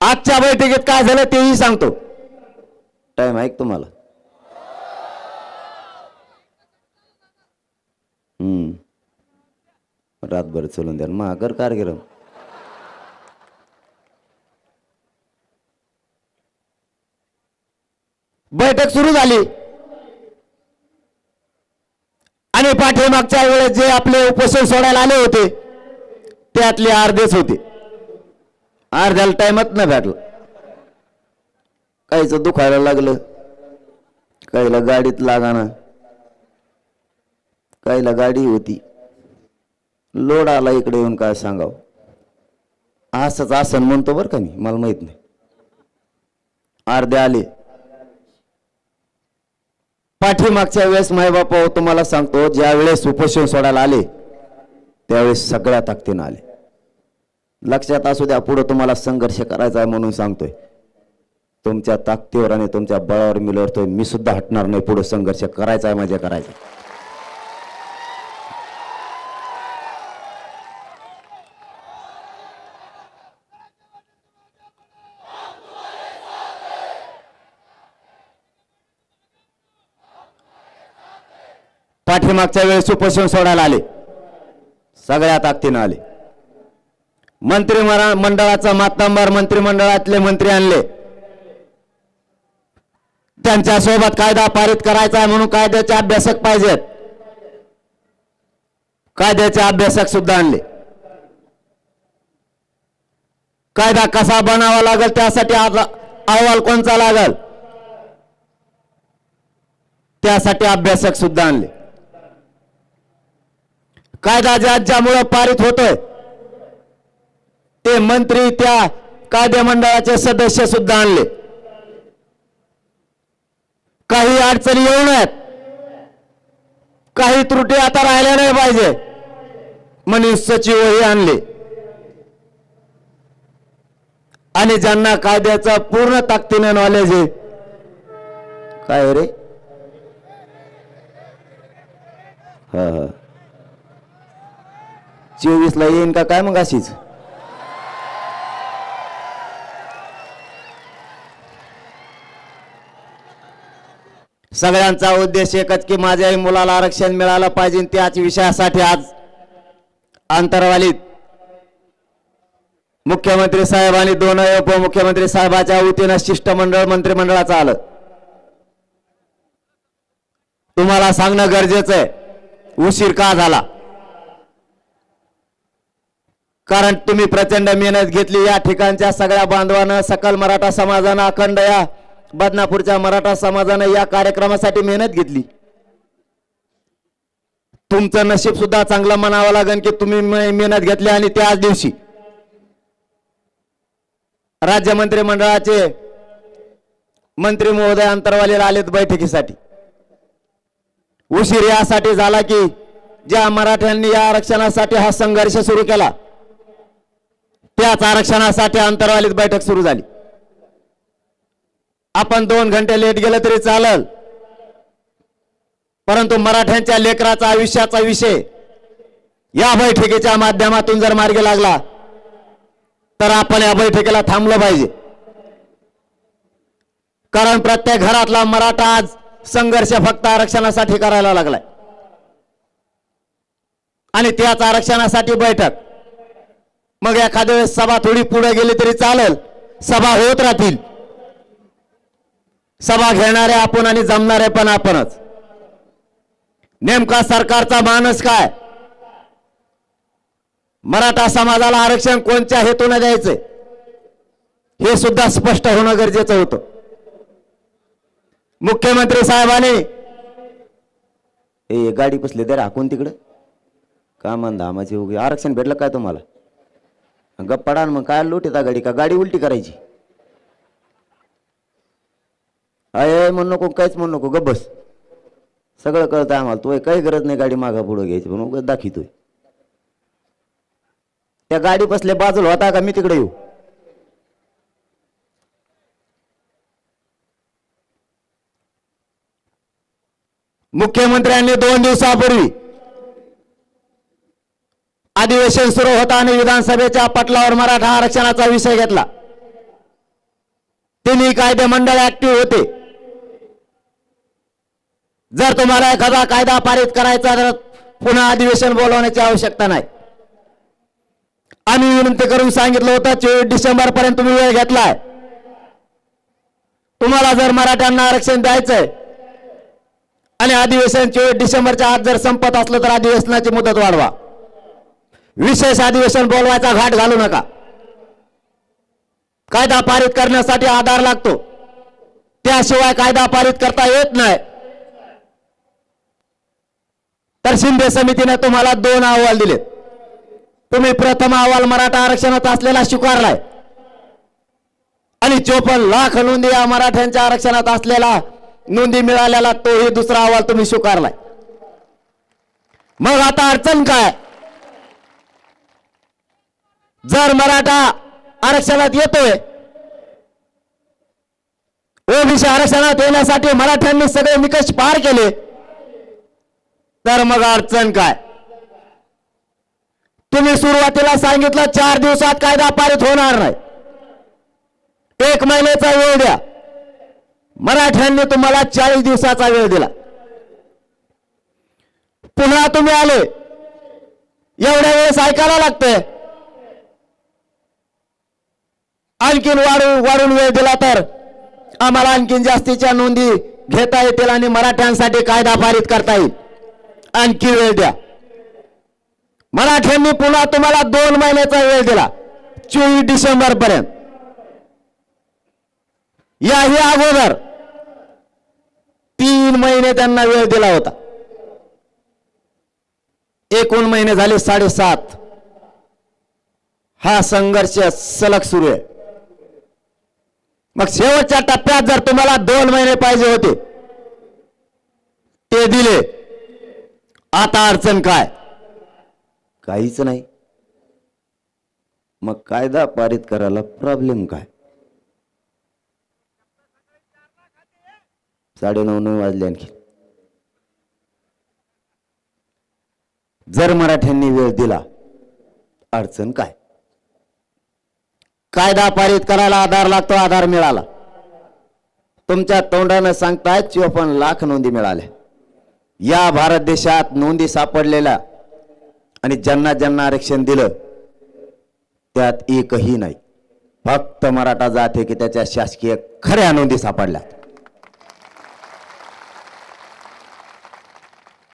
आजच्या बैठकीत काय झालं तेही सांगतो. टाइम ऐक तुम्हाला? हम्म. रातभर चलून द्या महागर कारगिरम बैठक सुरू झाली. आणि पाठीमागच्या वेळेस जे आपले उपोषण सोडायला आले होते त्यातले अर्धेच होते. अर्ध्याला टायमात नाही भेटला. काहीच दुखायला लागलं. काहीला गाडीत लागाना काहीला गाडी होती. लोड आला इकडे येऊन काय सांगाव? असंच आसन म्हणतो बरं का मी मला माहीत नाही. अर्धे आले. पाठीमागच्या वेळेस मायबापा हो, तुम्हाला सांगतो ज्या वेळेस उपोषण सोडायला आले त्यावेळेस सगळ्या ताकदीनं आले. लक्षात असू द्या पुढं तुम्हाला संघर्ष करायचा आहे म्हणून सांगतोय. तुमच्या ताकदीवर आणि तुमच्या बळावर मी लढतोय. मी सुद्धा हटणार नाही पुढे संघर्ष करायचा आहे माझ्या करायचा पाठीमागच्या वेळेस उपोषण सोडायला आले. सगळ्या ताकदीनं आले. मंत्री मंडळाचा मातंबर मंत्रिमंडळातले मंत्री आणले. त्यांच्यासोबत कायदा पारित करायचा आहे म्हणून कायद्याचे अभ्यासक पाहिजेत. कायद्याचे अभ्यासक सुद्धा आणले. कायदा कसा बनावा लागेल त्यासाठी आज अहवाल कोणचा लागल? त्यासाठी अभ्यासक सुद्धा आणले. कायदा ज्या ज्यामुळं पारित होतोय ते मंत्री त्या कायदे मंडळाचे सदस्य सुद्धा आणले. काही अडचणी येऊ नयेत. काही त्रुटी आता राहिल्या नाही पाहिजे. म्हणून सचिवही आणले. आणि ज्यांना कायद्याचं पूर्ण ताकदीने नॉलेज आहे काय हो रे? हा हा. चोवीस ला येईन का काय मग अशीच? सगळ्यांचा उद्देश एकच की माझ्याही मुलाला आरक्षण मिळालं पाहिजे त्याच विषयासाठी आज अंतरवालीत मुख्यमंत्री साहेब आणि दोन उपमुख्यमंत्री साहेबाच्या वतीनं शिष्टमंडळ मंत्रिमंडळाचं आलं. तुम्हाला सांगणं गरजेचं आहे. उशीर का झाला? कारण तुम्ही प्रचंड मेहनत घेतली. या ठिकाणच्या सगळ्या बांधवानं सकल मराठा समाजानं अखंड या बदनापूरच्या मराठा समाजानं या कार्यक्रमासाठी मेहनत घेतली. तुमचं नशीब सुद्धा चांगलं म्हणावं लागेल की तुम्ही मेहनत घेतली आणि त्याच दिवशी राज्य मंत्रिमंडळाचे मंत्री महोदय अंतरवालीला आलेत बैठकीसाठी. उशीर यासाठी झाला की ज्या मराठ्यांनी या आरक्षणासाठी हा संघर्ष सुरू केला त्याच आरक्षणासाठी अंतरवालीत बैठक सुरू झाली. आपण दोन घंटे लेट गेलं तरी चालल. परंतु मराठ्यांच्या लेकराचा आयुष्याचा विषय या बैठकीच्या माध्यमातून जर मार्ग लागला तर आपण या बैठकीला थांबलं पाहिजे. कारण प्रत्येक घरातला मराठा आज संघर्ष फक्त आरक्षणासाठी करायला लागलाय. आणि त्याच आरक्षणासाठी बैठक. मग एखाद्या वेळेस सभा थोडी पुढे गेली तरी चालेल सभा होत राहतील. सभा घेणारे आपण आणि जमणारे पण आपणच. नेमका सरकारचा मानस काय? मराठा समाजाला आरक्षण कोणत्या हेतूने द्यायचं? हे सुद्धा स्पष्ट होणं गरजेचं होतं. मुख्यमंत्री साहेबांनी ए गाडी पसली दे राखून तिकडं. का म्हण धामाची उगी आरक्षण भेटलं काय तुम्हाला? गप्प मग काय लोटीता गाडी का? गाडी उलटी करायची. अय म्हणू नको काहीच म्हणू नको गप बस. सगळं कळतं आम्हाला. तो काही गरज नाही गाडी मागा पुढं घ्यायची म्हणून उगाच त्या गाडी बसल्या बाजूला होता का? मी तिकडे येऊ. मुख्यमंत्र्यांनी दोन दिवसापूर्वी अधिवेशन सुरू होता आणि विधानसभेच्या पटलावर मराठा आरक्षणाचा विषय घेतला. तिन्ही कायदे मंडळ ऍक्टिव्ह होते. जर तुम्हाला एखादा कायदा पारित करायचा तर पुन्हा अधिवेशन बोलवण्याची आवश्यकता नाही. आम्ही विनंती करून सांगितलं होतं चोवीस डिसेंबर पर्यंत तुम्ही वेळ घेतलाय. तुम्हाला जर मराठ्यांना आरक्षण द्यायचंय आणि अधिवेशन चोवीस डिसेंबरच्या आत जर संपत असलं तर अधिवेशनाची मुदत वाढवा. विशेष अधिवेशन बोलवायचा घाट घालू नका. कायदा पारित करण्यासाठी आधार लागतो. त्याशिवाय कायदा पारित करता येत नाही. तर शिंदे समितीने तुम्हाला दोन अहवाल दिलेत. तुम्ही प्रथम अहवाल मराठा आरक्षणात असलेला स्वीकारलाय. आणि चोपन्न लाख नोंदी या मराठ्यांच्या आरक्षणात असलेला नोंदी मिळालेला तोही दुसरा अहवाल तुम्ही स्वीकारलाय. मग आता अडचण काय? जर मराठा आरक्षणात येतोय ओबीसी आरक्षणात येण्यासाठी मराठ्यांनी सगळे निकष पार केले तर मग अडचण काय? तुम्ही सुरुवातीला सांगितलं चार दिवसात कायदा पारित होणार नाही. एक महिन्याचा वेळ द्या. मराठ्यांनी तुम्हाला चाळीस दिवसाचा वेळ दिला. पुन्हा तुम्ही आले. एवढ्या वेळेस ऐकायला लागतंय. आणखीन वाढून वाढून वेळ दिला तर आम्हाला आणखीन जास्तीच्या नोंदी घेता येतील आणि मराठ्यांसाठी कायदा पारित करता येईल. आणखी वेळ द्या. मराठ्यांनी पुन्हा तुम्हाला दोन महिन्याचा वेळ दिला. चोवीस डिसेंबर पर्यंत याही अगोदर तीन महिने त्यांना वेळ दिला होता. एकूण महिने झाले साडेसात. हा संघर्ष सलग सुरू आहे. मग शेवटच्या टप्प्यात जर तुम्हाला दोन महिने पाहिजे होते ते दिले. आता अडचण काय? काहीच नाही. मग कायदा पारित करायला प्रॉब्लेम काय? साडे नऊ नऊ वाजले आणखी. जर मराठ्यांनी वेळ दिला अडचण काय? कायदा पारित करायला आधार लागतो आधार मिळाला. तुमच्या तोंडानं सांगताय चोपन्न लाख नोंदी मिळाल्या. या भारत देशात नोंदी सापडलेल्या आणि ज्यांना ज्यांना आरक्षण दिलं त्यात एकही नाही. फक्त मराठा जात आहे की त्याच्या शासकीय खऱ्या नोंदी सापडल्या